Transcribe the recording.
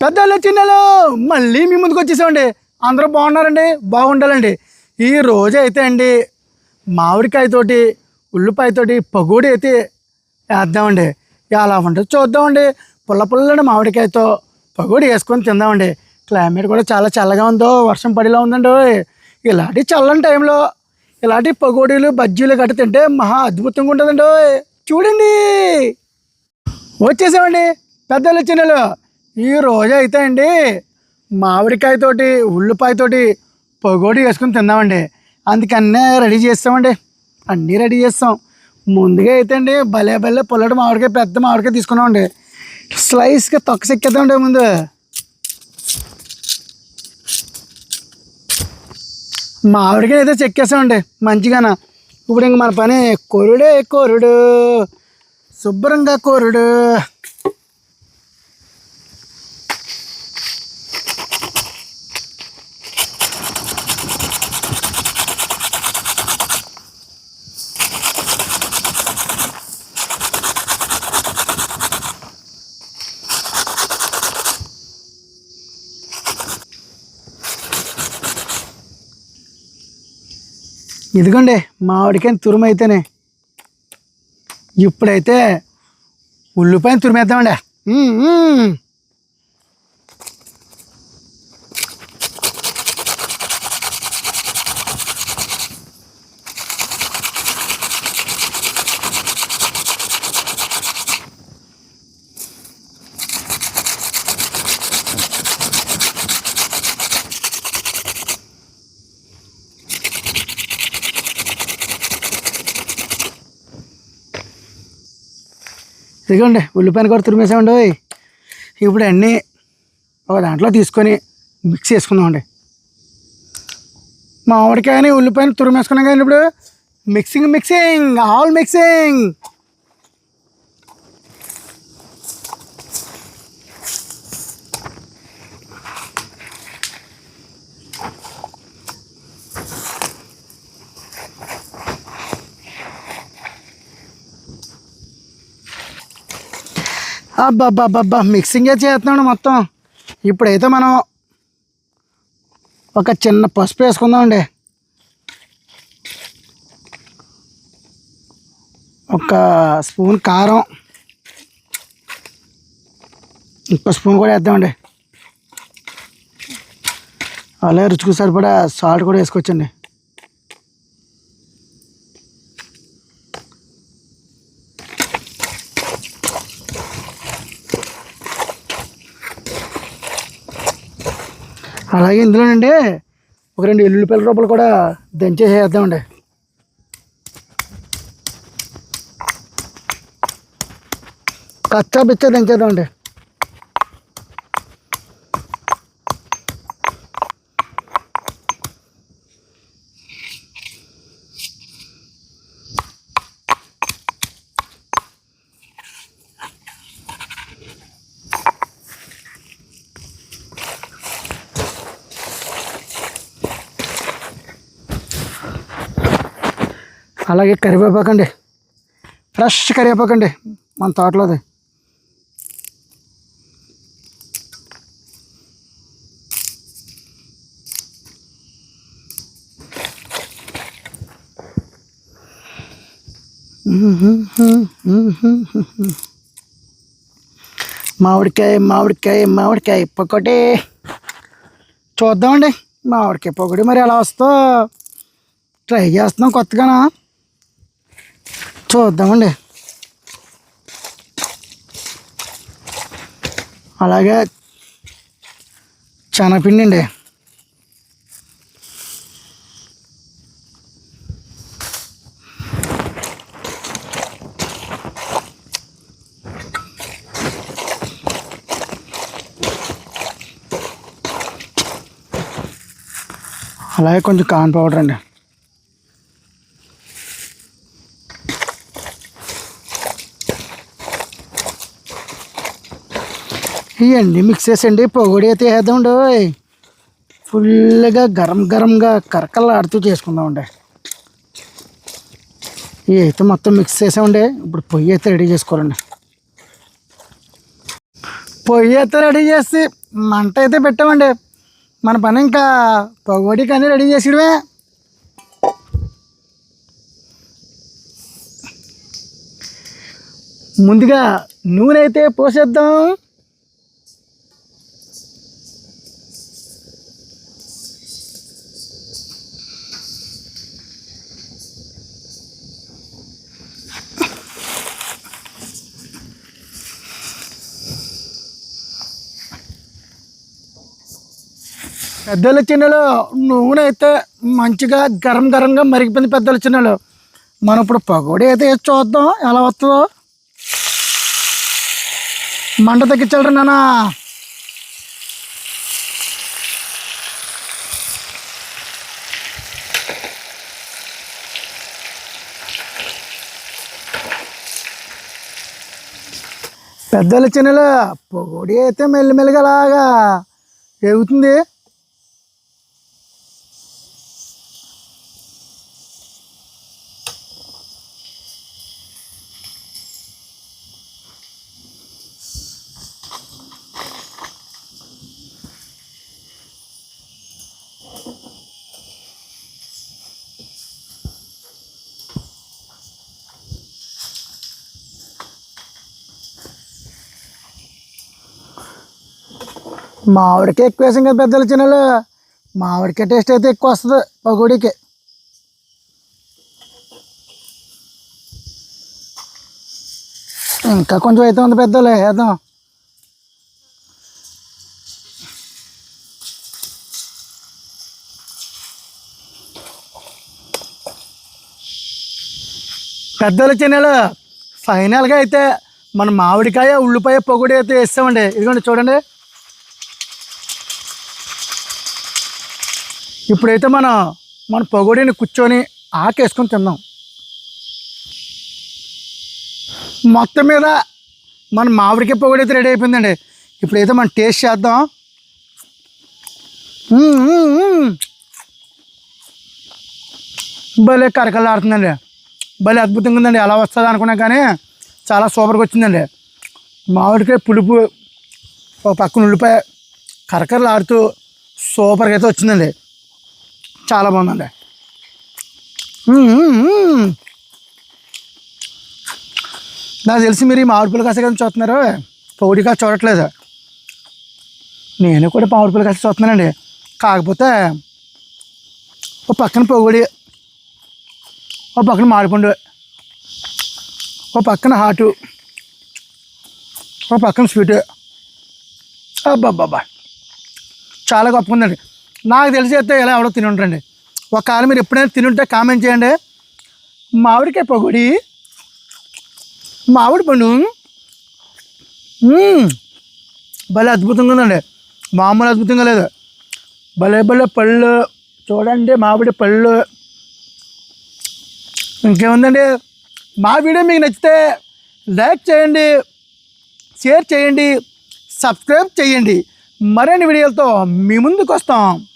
పెద్దలు చిన్నలు మళ్ళీ మీ ముందుకు వచ్చేసామండి. అందరూ బాగున్నారండి బాగుండాలండి. ఈ రోజు అయితే అండి మామిడికాయతోటి ఉల్లిపాయతోటి పగోడి అయితే వేద్దామండి. ఎలా ఉంటుంది చూద్దామండి. పుల్ల పుల్లని మామిడికాయతో పగోడి వేసుకొని తిందామండి. క్లైమేట్ కూడా చాలా చల్లగా ఉందో వర్షం పడిలా ఉందండి. ఓయ్. ఇలాంటి చల్లని టైంలో ఇలాంటి పకోడీలు బజ్జీలు గట్ట తింటే మహా అద్భుతంగా ఉంటుందండి చూడండి. వచ్చేసామండి పెద్దలు చిన్నలు ఈ రోజు అయితే అండి మామిడికాయతోటి ఉల్లిపాయతోటి పకోడీ వేసుకుని తిందామండి. అందుకన్నీ రెడీ చేస్తామండి. అన్నీ రెడీ చేస్తాం. ముందుగా అయితే అండి భలే భలే పుల్లటి మామిడికాయ పెద్ద మామిడికాయ తీసుకున్నామండి. స్లైస్గా తొక్క సెక్కేద్దామండి ముందు. మామిడికాయ అయితే చెక్కేసామండి మంచిగాన. ఇప్పుడు ఇంక మన పని కొరుడే కొరుడు. శుభ్రంగా కోరుడు. ఇదిగోండి మామిడికాయని తురుమైతేనే. ఇప్పుడైతే ఉల్లిపాయని తురిమేద్దామండి. ఇదిగోండి ఉల్లిపాయను కూడా తురిమేసామండి ఇప్పుడు అన్నీ ఒక దాంట్లో తీసుకొని మిక్స్ చేసుకుందామండి. మామిడికాయని ఉల్లిపాయని తురిమేసుకున్నాం కానీ ఇప్పుడు. మిక్సింగ్ మిక్సింగ్ ఆల్ మిక్సింగ్ అబ్బా మిక్సింగే చేస్తున్నాడు మొత్తం. ఇప్పుడైతే మనం ఒక చిన్న పసుపు వేసుకుందామండి. ఒక స్పూన్ కారం ఇంకో స్పూన్ కూడా వేద్దామండి. అలాగే రుచికి సరిపడా సాల్ట్ కూడా వేసుకోవచ్చండి. అలాగే ఇందులోనండి ఒక రెండు ఎల్లుల్లిపల్లి రూపాయలు కూడా దంచేసేద్దామండి. కచ్చా బిచ్చా దంచేద్దామండి. అలాగే కరివేపాకండి ఫ్రెష్ కరివేపాకండి మన తోటలోది. మామిడికాయ మామిడికాయ మామిడికాయ పొక్కటి చూద్దామండి మామిడికాయ పొగడి మరి ఎలా వస్తో ట్రై చేస్తున్నాం కొత్తగానా. చూద్దామండి. అలాగే శనగపిండి అండి అలాగే కొంచెం కాన్ పౌడర్ అండి. ఇవన్నీ మిక్స్ చేసండి పొగడి అయితే వేద్దామండి ఓయ్. ఫుల్గా గరం గరంగా కరకలాడుతూ చేసుకుందామండి. ఇవి అయితే మొత్తం మిక్స్ చేసామండి ఇప్పుడు పొయ్యి అయితే రెడీ చేసుకోవాలండి. పొయ్యి అయితే రెడీ చేసి మంట అయితే పెట్టామండి. మన పని ఇంకా పొగడి కానీ రెడీ చేసేయడమే ముందుగా నూనె అయితే పోసేద్దాం. పెద్దల చిన్నలో నూనె అయితే మంచిగా గరం గరంగా మరిగిపోయింది పెద్దల చిన్నలో మనం ఇప్పుడు పకోడీ అయితే వేసి చూద్దాం? ఎలా వస్తుందో? మంట తగ్గించాలి నాన్న. పెద్దల చిన్నలో పొగోడి అయితే మెల్లిమెల్లిగా అలాగా ఎగుతుంది. మామిడికే ఎక్కువ వేసాం కదా పెద్దల చిన్నలు. మామిడికే టేస్ట్ అయితే ఎక్కువ వస్తుంది పకోడీకి. ఇంకా కొంచెం అయితే ఉంది పెద్దలు వేద్దాం. పెద్దల చిన్నలు ఫైనల్గా అయితే మన మామిడికాయ ఉల్లిపాయ పొగడి అయితే వేస్తామండి. ఇదిగోండి చూడండి. ఇప్పుడైతే మనం మన పొగడిని కూర్చొని ఆకేసుకొని తిందాం. మొత్తం మీద మన మామిడికాయ పొగడి అయితే రెడీ అయిపోయిందండి. ఇప్పుడైతే మనం టేస్ట్ చేద్దాం. భలే కరకలాడుతుందండి భలే అద్భుతంగా ఉందండి. ఎలా వస్తుంది అనుకున్నా కానీ చాలా సూపర్గా వచ్చిందండి. మామిడికాయ పులుపు ఒక పక్కన ఉల్లిపాయ కరకరలు ఆడుతూ సూపర్గా అయితే వచ్చిందండి. చాలా బాగుందండి. నాకు తెలిసి మీరు ఈ మామిడి కాసే కదా చూస్తున్నారు. పొడి కాసి చూడట్లేదు. నేను కూడా మామిడి కాసే చూస్తున్నానండి. కాకపోతే ఓ పక్కన పొగడి ఓ పక్కన మాడిపండు ఓ పక్కన హాటు ఓ పక్కన స్వీట్. అబ్బాబ్బా చాలా గొప్పగా ఉందండి. నాకు తెలిసి అయితే ఎలా ఎవడో తిని ఉంటారండి ఒకవేళ మీరు ఎప్పుడైనా తిని ఉంటే కామెంట్ చేయండి. మామిడికాయ పొగడి మామిడి పండు. భలే అద్భుతంగా ఉందండి. మామూలు అద్భుతంగా లేదు. భలే భలే పళ్ళు. చూడండి మామిడి పళ్ళు. ఇంకేముందండి? మా వీడియో మీకు నచ్చితే లైక్ చేయండి షేర్ చేయండి సబ్స్క్రైబ్ చేయండి. మరిన్ని వీడియోలతో మీ ముందుకు వస్తాం.